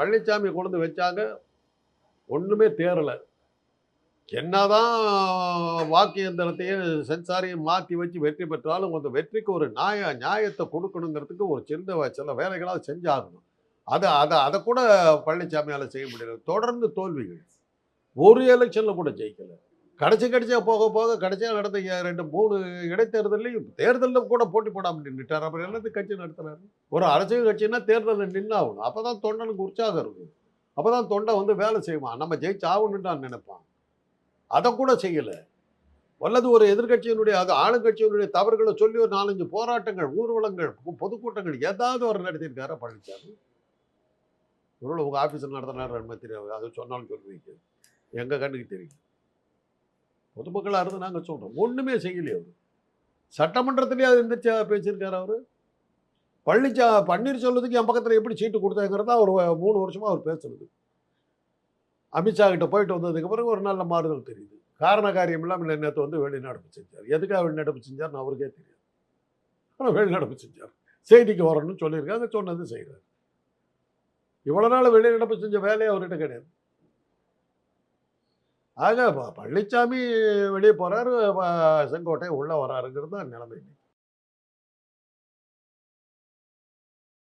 பழனிசாமி கொண்டு வந்து வச்சாங்க. ஒன்றுமே தேரலை என்னதான் வாக்கு எந்திரத்தையும் சென்சாரையும் மாற்றி வச்சு வெற்றி பெற்றாலும் அந்த வெற்றிக்கு ஒரு நியாய நியாயத்தை கொடுக்கணுங்கிறதுக்கு ஒரு சின்ன சில வேலைகளாக செஞ்சாகணும். அதை அதை அதை கூட பழனிசாமியால் செய்ய முடியல. தொடர்ந்து தோல்விகள். ஒரு எலெக்ஷனில் கூட ஜெயிக்கலை. கடைசி கடைசியாக போக போக கடைசியாக நடந்த ரெண்டு மூணு இடைத்தேர்தலையும் தேர்தலில் கூட போட்டி போடாமல் நின்றுட்டார் அப்புறம் என்னது கட்சி நடத்துறாரு ஒரு அரசியல் கட்சின்னா தேர்தலில் நின்னாகணும் அப்போ தான் தொண்டனுக்கு உற்சாகம் இருக்கும் அப்போ தான் தொண்டை வந்து வேலை செய்வான். நம்ம ஜெயிச்சு ஆகணும்னு நினைப்பான். அதை கூட செய்யலை. வல்லது ஒரு எதிர்க்கட்சியினுடைய அது ஆளுங்கட்சியினுடைய தவறுகளை சொல்லி ஒரு நாலஞ்சு போராட்டங்கள் ஊர்வலங்கள் பொதுக்கூட்டங்கள் ஏதாவது ஒரு நடத்தியிருக்காரா பழனிசாமி இவ்வளோ உங்கள் ஆஃபீஸில் நடத்தினார் என்ன தெரியாது அது சொன்னாலும் சொல்லுவீங்க எங்கள் கண்ணுக்கு தெரியும். பொதுமக்களாக இருந்து நாங்கள் சொல்கிறோம் ஒன்றுமே செய்யலையே அவர். சட்டமன்றத்திலேயே அது எந்திரிச்சா பேசியிருக்காரு அவர்? பழனிச்சா பன்னீர்செல்வத்துக்கு என் பக்கத்தில் எப்படி சீட்டு கொடுத்தாங்கிறதா ஒரு மூணு வருஷமாக அவர் பேசுறது. அமித்ஷா கிட்ட போயிட்டு வந்ததுக்கு பிறகு ஒரு நல்ல மாறுதல் தெரியுது. காரண காரியம் இல்லாமல் நேற்று வந்து வெளிநடப்பு செஞ்சார். எதுக்காக வெளிநடப்பு செஞ்சார்னு அவருக்கே தெரியாது. ஆனால் வெளிநடப்பு செஞ்சார். செய்திக்கு வரணும்னு சொல்லியிருக்காங்க சொன்னது செய்கிறார் இவ்வளோ நாள் வெளிநடப்பு செஞ்ச வேலையை அவர்கிட்ட கிடையாது. ஆக பழனிசாமி வெளியே போகிறாரு செங்கோட்டை உள்ளே வராருங்கிறது தான் நிலைமை